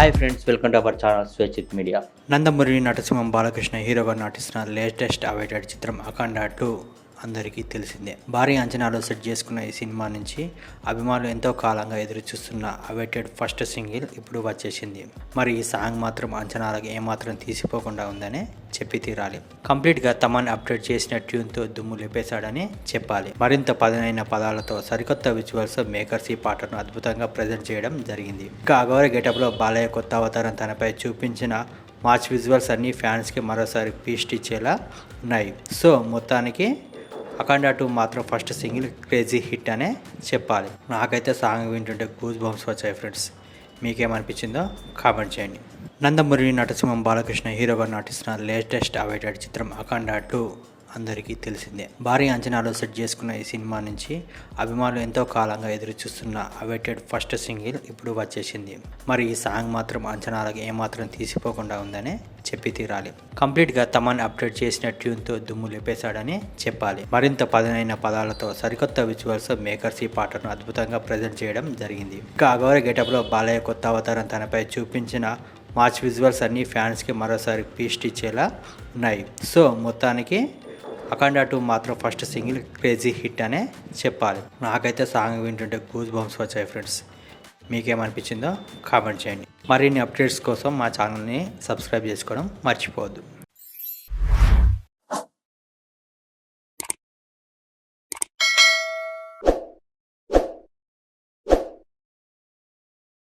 Hi friends welcome to our channel స్వేచ్ఛిత్ media Nandamuri నటసింహం బాలకృష్ణ హీరోగా నటిస్తున్న లేటెస్ట్ అవైటెడ్ చిత్రం అఖండ టూ అందరికీ తెలిసిందే. భారీ అంచనాలు సెట్ చేసుకున్న ఈ సినిమా నుంచి అభిమానులు ఎంతో కాలంగా ఎదురు చూస్తున్న అవైటెడ్ ఫస్ట్ సింగిల్ ఇప్పుడు వచ్చేసింది. మరి ఈ సాంగ్ మాత్రం అంచనాలకు ఏమాత్రం తీసిపోకుండా ఉందని చెప్పి తీరాలి. కంప్లీట్గా తమన్ అప్డేట్ చేసిన ట్యూన్తో దుమ్ము లేపేశాడని చెప్పాలి. మరింత పదనైన పదాలతో సరికొత్త విజువల్స్ మేకర్స్ ఈ పాటను అద్భుతంగా ప్రజెంట్ చేయడం జరిగింది. ఇక అగౌర గెటప్లో బాలయ్య కొత్త అవతారం తనపై చూపించిన మార్చ్ విజువల్స్ అన్ని ఫ్యాన్స్కి మరోసారి పీస్ట్ ఇచ్చేలా ఉన్నాయి. సో మొత్తానికి అఖండ టూ మాత్రం ఫస్ట్ సింగిల్ క్రేజీ హిట్ అనే చెప్పాలి. నాకైతే సాంగ్ వింటుంటే గూజ్ బంప్స్ వచ్చాయి ఫ్రెండ్స్. మీకేమనిపించిందో కామెంట్ చేయండి. నందమూరి నటసింహం బాలకృష్ణ హీరోగా నటిస్తున్న లేటెస్ట్ అవైటెడ్ చిత్రం అఖండ టూ. అందరికీ తెలిసిందే. భారీ అంచనాలు సెట్ చేసుకున్న ఈ సినిమా నుంచి అభిమానులు ఎంతో కాలంగా ఎదురు చూస్తున్న అవైటెడ్ ఫస్ట్ సింగిల్ ఇప్పుడు వచ్చేసింది. మరి ఈ సాంగ్ మాత్రం అంచనాలకు ఏమాత్రం తీసిపోకుండా ఉందని చెప్పి తీరాలి. కంప్లీట్గా తమన్ అప్డేట్ చేసిన ట్యూన్తో దుమ్ము లేపేశాడని చెప్పాలి. మరింత పదనైన పదాలతో సరికొత్త విజువల్స్ మేకర్స్ ఈ పాటను అద్భుతంగా ప్రజెంట్ చేయడం జరిగింది. ఇక అగౌర గెటప్లో బాలయ్య కొత్త అవతారం తనపై చూపించిన మార్చ్ విజువల్స్ అన్ని ఫ్యాన్స్కి మరోసారి పీస్ట్ ఇచ్చేలా ఉన్నాయి. సో మొత్తానికి అఖండ టూ మాత్రం ఫస్ట్ సింగిల్ క్రేజీ హిట్ అనే చెప్పాలి. నాకైతే సాంగ్ వింటుంటే గూజ్ బంప్స్ వచ్చాయి ఫ్రెండ్స్. మీకేమనిపించిందో కామెంట్ చేయండి. మరిన్ని అప్డేట్స్ కోసం మా ఛానల్ని సబ్స్క్రైబ్ చేసుకోవడం మర్చిపోవద్దు.